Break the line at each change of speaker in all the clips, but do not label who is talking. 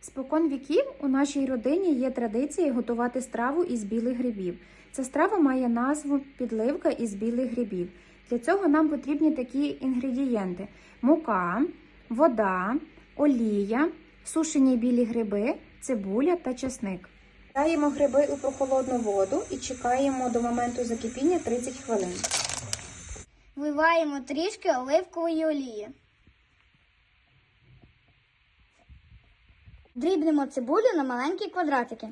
Спокон віків у нашій родині є традиція готувати страву із білих грибів. Ця страва має назву підливка із білих грибів. Для цього нам потрібні такі інгредієнти: мука, вода, олія, сушені білі гриби, цибуля та часник. Даємо гриби у прохолодну воду і чекаємо до моменту закипіння 30 хвилин.
Вливаємо трішки оливкової олії. Дрібнемо цибулю на маленькі квадратики.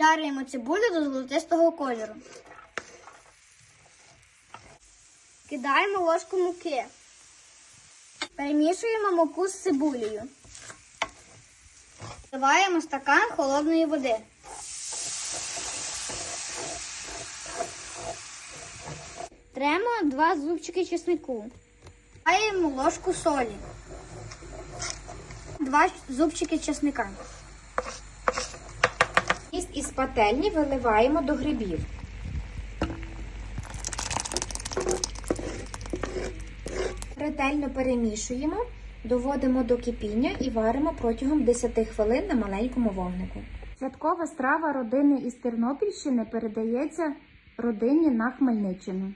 Жаруємо цибулю до золотистого кольору. Кидаємо ложку муки. Перемішуємо муку з цибулею. Вливаємо стакан холодної води. Тремо два зубчики чеснику. Даємо ложку солі. Два зубчики чесника.
Тіст із пательні виливаємо до грибів. Ретельно перемішуємо, доводимо до кипіння і варимо протягом 10 хвилин на маленькому вогнику. Святкова страва родини із Тернопільщини передається родині на Хмельниччину.